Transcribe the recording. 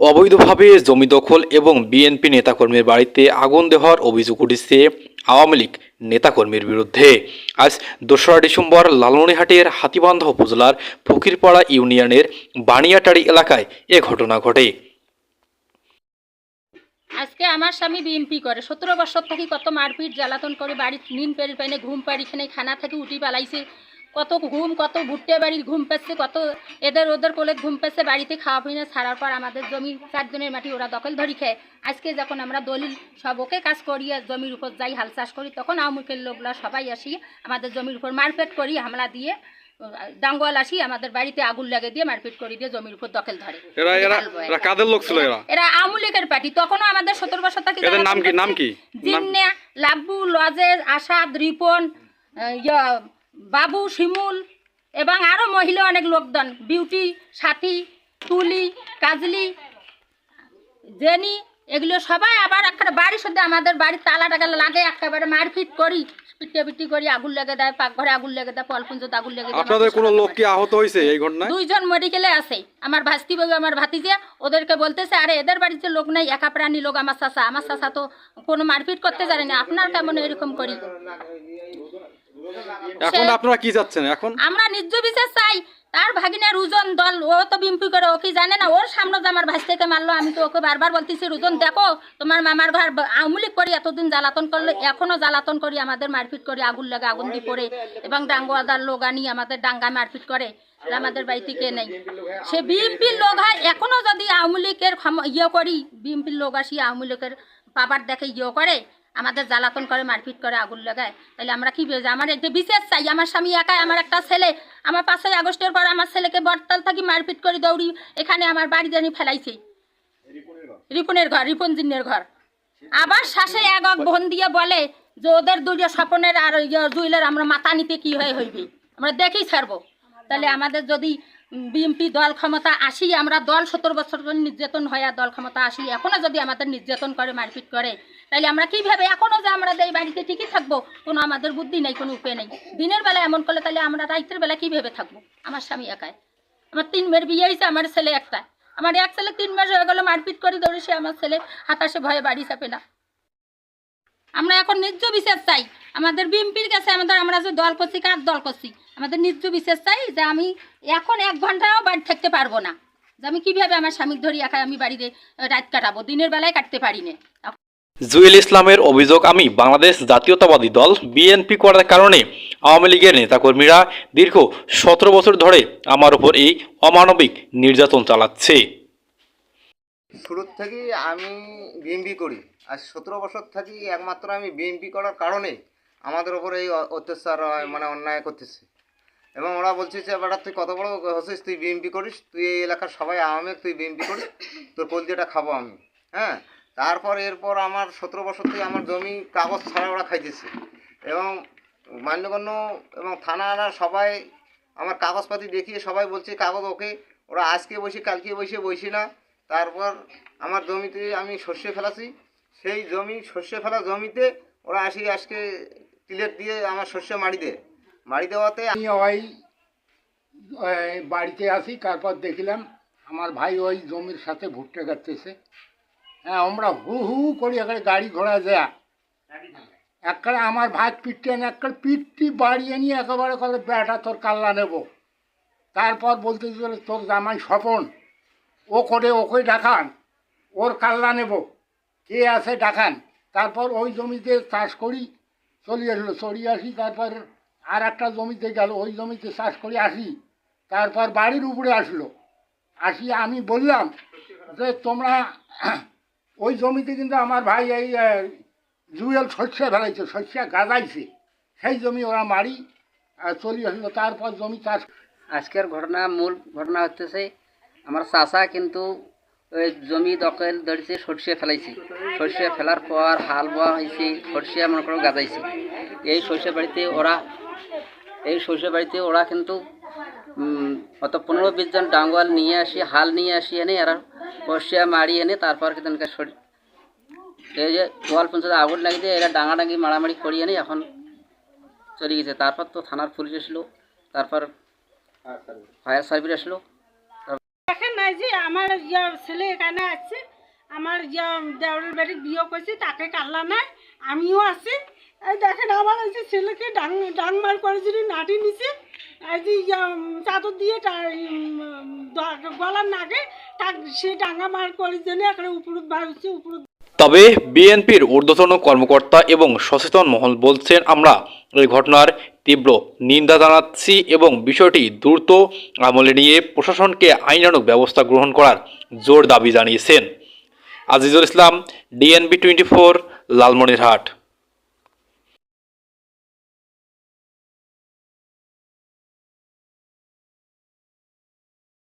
অবৈধভাবে জমি দখল এবং বিএনপি নেতাকর্মীর বাড়িতে আগুন দেওয়ার অভিযোগ উঠেছে আওয়ামী লীগ নেতাকর্মীর বিরুদ্ধে। আজ দোসরা ডিসেম্বর লালমনিহাটের হাতিবান্ধা উপজেলার ফকিরপাড়া ইউনিয়নের বানিয়াটারি এলাকায় এ ঘটনা ঘটে। আজকে আমার স্বামী বিএমপি করে। সতেরো বছর থেকে কত মারপিট, জ্বালাতন করে, বাড়ি নিন পেরি পাইনে ঘুম পাড়ি খানা থেকে উঠি পালাইছে। কত ঘুম কত ভুট্টে বাড়ির ঘুম পেচ্ছে কত এদের ওদের কোলে ঘুম পেচ্ছে বাড়িতে খাওয়া পিনে ছাড়ার পর আমাদের জমি চারজনের মাটি ওরা দখল ধরি খেয়ে। আজকে যখন আমরা দলিল সব ওকে কাজ করিয়ে জমির উপর যাই হাল চাষ করি তখন আমুকের লোকরা সবাই আসি আমাদের জমির উপর মারপেট করি হামলা দিয়ে ডাঙ্গোয়াল আসি আমাদের বাড়িতে আগুন লাগে দিয়ে মারপিট করি দিয়ে জমির উপর দখল ধরে। এরা এরা ঢালবো এরা কাদের লোক ছিল এরা? এরা আমুলিকের পার্টি তখনও আমাদের সতেরো বছর থেকে এদের নাম কি নাম কি? জিন্না লাব্বু লজের আসাদ রিপন ইয়া, বাবু শিমুল এবং আরও মহিলা অনেক লোকজন বিউটি সাথী তুলি কাজলি জেনি এগুলো সবাই আবার একটা বাড়ির সাথে আমাদের বাড়ির তালা টাকা লাগে একেবারে মারপিট করি পিটে পিটি করি আগুন লেগে দেয় পাকঘরে আগুন লেগে দেয় পলপুঞ্জত আগুন লেগে দেয়। আপনাদের কোনো লোক কি আহত হয়েছে এই ঘটনায়? দুইজন মেডিকেলে আছে আমার ভাস্তি বউ আমার ভাতিজা ওদেরকে বলতেছে আরে এদের বাড়িতে লোক নাই একা প্রাণী লোক আমার চাষা আমার চাষা তো কোনো মারপিট করতে জানে না আপনার কেমন এরকম করি? এখন আপনারা কি যাচ্ছেন এখন? আমরা নিজ বিশেষ চাই। তার ভাগিনের রুজন দল, ও তো বিম্পি করে, ও কি জানে না? ওর সামনে আমার ভাই থেকে মারলো, আমি তো ওকে বারবার বলতেছি, রুজন, দেখো, তোমার মামার ঘর আমুলিক করি, এতদিন জ্বালাতন করলে, এখনও জ্বালাতন করি, আমাদের মারপিট করি, আগুন লাগে, আগুন দিয়ে পড়ে, এবং ডাঙ্গুয়াদার লোক আনি, আমাদের ডাঙ্গা মারপিট করে আমাদের বাড়িতে কে নেই? সে বিএমপির লোক হয়, এখনও যদি আওয়ামী লীগের ইয়ে করি বিএমপির লোক আসি, আওয়ামী লীগের পাবার দেখে ইয়ে করে আমাদের জ্বালাতন করে, মারপিট করে, আগুন লাগায়। তাহলে আমরা কি আমার একটা বিশেষ চাই। আমার স্বামী একাই, আমার একটা ছেলে। আমার পাঁচই আগস্টের পর আমার ছেলেকে বটতল থাকি মারপিট করে দৌড়ি এখানে আমার বাড়ি জানি ফেলাইছে। রিপনের ঘর, রিপন জিন্নের ঘর। আবার শ্বাসে এক এক বোন দিয়ে বলে যে ওদের দুইটা স্বপনের আর জুইলের আমরা মাথা নিতে কি হয়ে হইবে? আমরা দেখেই ছাড়বো। তাহলে আমাদের যদি বিএমপি দল ক্ষমতা আসি, আমরা দল সত্তর বছর নির্যাতন হয় দল ক্ষমতা আসি এখনও যদি আমাদের নির্যাতন করে, মারপিট করে তাহলে আমরা কীভাবে এখনও যে আমরা এই বাড়িতে ঠিকই থাকব? কোনো আমাদের বুদ্ধি নেই, কোনো উপায় নেই। দিনের বেলা এমন করলে তাহলে আমরা রাইতের বেলা কীভাবে থাকব? আমার স্বামী একাই। আমার তিন মেয়ের বিয়ে হয়েছে, আমার ছেলে একটা। আমার এক ছেলে তিন মাস হয়ে গেলো, মারপিট করে দৌড়েছে আমার ছেলে হাতাশে ভয়ে বাড়ি চাপে না। আমরা এখন ন্যায্য বিচার চাই। আমাদের বিএমপির কাছে আমাদের, আমরা যে দল করছি, কার দল করছি? আমাদের ন্যায্য বিচার চাই যে আমি এখন এক ঘন্টাও বাড়ি থাকতে পারব না। যে আমি কীভাবে আমার স্বামীকে ধরি একা আমি বাড়িতে, রাত কাটাবো? দিনের বেলায় কাটতে পারি না। জুয়েল ইসলামের অভিযোগ, আমি বাংলাদেশ জাতীয়তাবাদী দল, বিএনপি করার কারণে আওয়ামী লীগের নেতাকর্মীরা দীর্ঘ সতেরো বছর ধরে আমার উপর এই অমানবিক নির্যাতন চালাচ্ছে। শুরুর থেকেই আমি বিএমপি করি। আর সতেরো বছর থাকি একমাত্র আমি বিএমপি করার কারণে আমাদের ওপর এই অত্যাচার মানে অন্যায় করতেছে। এবং ওরা বলছে যে, বেটা, তুই কত বড় হচ্ছিস, তুই বিএমপি করিস, তুই এই এলাকার সবাই আওয়ামী তুই বিএমপি করিস, তোর কলজিটা খাব আমি। হ্যাঁ? তারপর এরপর আমার সতেরো বছর থেকে আমার জমি কাগজ ছাড়া ওরা খাইতেছে। এবং মান্যগণ্য এবং থানারা সবাই আমার কাগজপাতি দেখিয়ে সবাই বলছে, কাগজ ওকে, ওরা আজকে বসে, কালকে বসে, বসি না। তারপর আমার জমিতে আমি সর্ষে ফেলাছি। সেই জমি, সর্ষে ফেলা জমিতে ওরা আসি, আজকে টিলেট দিয়ে আমার সর্ষে মারি দেয়। মারি দেওয়াতে আমি ওই বাড়িতে আসি, তারপর দেখলাম আমার ভাই ওই জমির সাথে ভুট্টে কাটতেছে হ্যাঁ আমরা হু হু করি এখানে গাড়ি ঘোড়া যায়। একবারে আমার ভাই পিটতেন একবার পিটটি বাড়িয়ে নিয়ে একেবারে করে বেটা তোর কাল্লা নেব। তারপর বলতে চলে তোর জামাই স্বপন ও করে ওকে ডাকান ওর কাল্লা নেব। কে আছে ডাকান? তারপর ওই জমিতে চাষ করি চলে আসলো চলে আসি তারপর আর একটা জমিতে গেল ওই জমিতে চাষ করে আসি। তারপর বাড়ির উপরে আসলো। আসি আমি বললাম যে তোমরা ওই জমিতে কিন্তু আমার ভাই এই জুয়েল শস্য ফেলাইছে, শস্য গাজাইছে। সেই জমি ওরা মারি আর চলে আসলো। তারপর জমি চাষ আজকের ঘটনা, মূল ঘটনা হচ্ছে আমার চাষা কিন্তু ওই জমি দখল ধরেছে, সর্ষে ফেলাইছে। সর্ষে ফেলার পর হাল বোয়া হয়েছে সর্ষে মনে করো গাজাইছে। এই সর্ষে বাড়িতে ওরা এই সর্ষে বাড়িতে ওরা কিন্তু অত পনেরো বিশ জন ডাঙ্গল নিয়ে আসি, হাল নিয়ে আসি, এনে এরা সর্ষে মারি এনে তারপর কিন্তু সর- এই যে গোয়াল পঞ্চায়েত আগুন লাগিয়ে দিয়ে এরা ডাঙাডাঙ্গি মারামারি করিয়ে এনে এখন চলে গেছে। তারপর তো থানার পুলিশ এসলো, তারপর ফায়ার সার্ভিস আসলো। দেখেন নাই আছি আমার ইয়া ছেলে এখানে আছে, আমার ইয়া দেওরের বাড়ি বিয়ে করছি, তাকে কাল্লা নাই, আমিও আছি। এই দেখেন আমার এই যে ছেলেকে ডাং ডাংমার করে যদি নাটি নিছে, এই যে চাদর দিয়ে গলার নাগে তাক তবে বিএনপির ঊর্ধ্বতন কর্মকর্তা এবং সচেতন মহল বলছেন আমরা এই ঘটনার তীব্র নিন্দা জানাচ্ছি এবং বিষয়টি দ্রুত আমলে নিয়ে প্রশাসনকে আইনানুগ ব্যবস্থা গ্রহণ করার জোর দাবি জানিয়েছেন। Azizul Islam, DNB twenty four, Lalmonirhat.